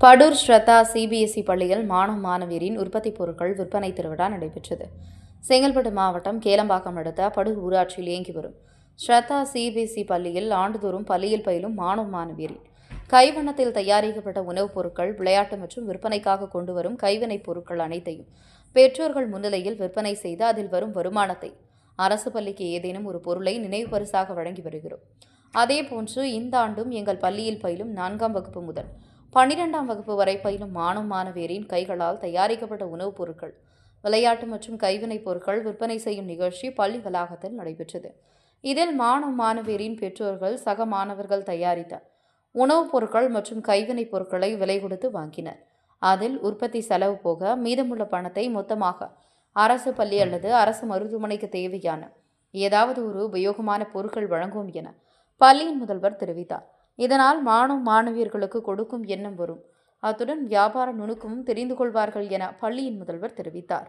படூர் ஸ்ரத்தா CBSE பள்ளியில் மாணவ மாணவியரின் உற்பத்தி பொருட்கள் விற்பனை திருவிழா நடைபெற்றது. செங்கல்பட்டு மாவட்டம் கேளம்பாக்கம் அடுத்த படூர் ஊராட்சியில் இயங்கி வரும். ஸ்ரத்தா சிபிஎஸ்இ பள்ளியில் ஆண்டுதோறும் பள்ளியில் பயிலும் மாணவ மாணவியரின் கைவண்ணத்தில் தயாரிக்கப்பட்ட உணவுப் பொருட்கள் விளையாட்டு மற்றும் விற்பனைக்காக கொண்டு வரும் கைவினைப் பொருட்கள் அனைத்தையும் பெற்றோர்கள் முன்னிலையில் விற்பனை செய்து அதில் வரும் வருமானத்தை அரசு பள்ளிக்கு ஏதேனும் ஒரு பொருளை நினைவு பரிசாக வழங்கி வருகிறோம். அதேபோன்று இந்த ஆண்டும் எங்கள் பள்ளியில் பயிலும் நான்காம் வகுப்பு முதல் பன்னிரெண்டாம் வகுப்பு வரை பயிலும் மாணவ மாணவியரின் கைகளால் தயாரிக்கப்பட்ட உணவுப் பொருட்கள். விளையாட்டு மற்றும் கைவினைப் பொருட்கள் விற்பனை செய்யும் நிகழ்ச்சி பள்ளி வளாகத்தில் நடைபெற்றது. இதில் மாணவ மாணவியரின் பெற்றோர்கள் சக மாணவர்கள் தயாரித்த உணவுப் பொருட்கள் மற்றும் கைவினைப் பொருட்களை விலை கொடுத்து வாங்கினர். அதில் உற்பத்தி செலவு போக மீதமுள்ள பணத்தை மொத்தமாக அரசு பள்ளி அல்லது அரசு மருத்துவமனைக்கு தேவையான ஏதாவது ஒரு உபயோகமான பொருட்கள் வழங்குவோம் என பள்ளியின் முதல்வர் தெரிவித்தார். இதனால் மாணவ மாணவியர்களுக்கு கொடுக்கும் எண்ணம் வரும். அத்துடன் வியாபார நுணுக்கமும் தெரிந்து கொள்வார்கள் என பள்ளியின் முதல்வர் தெரிவித்தார்.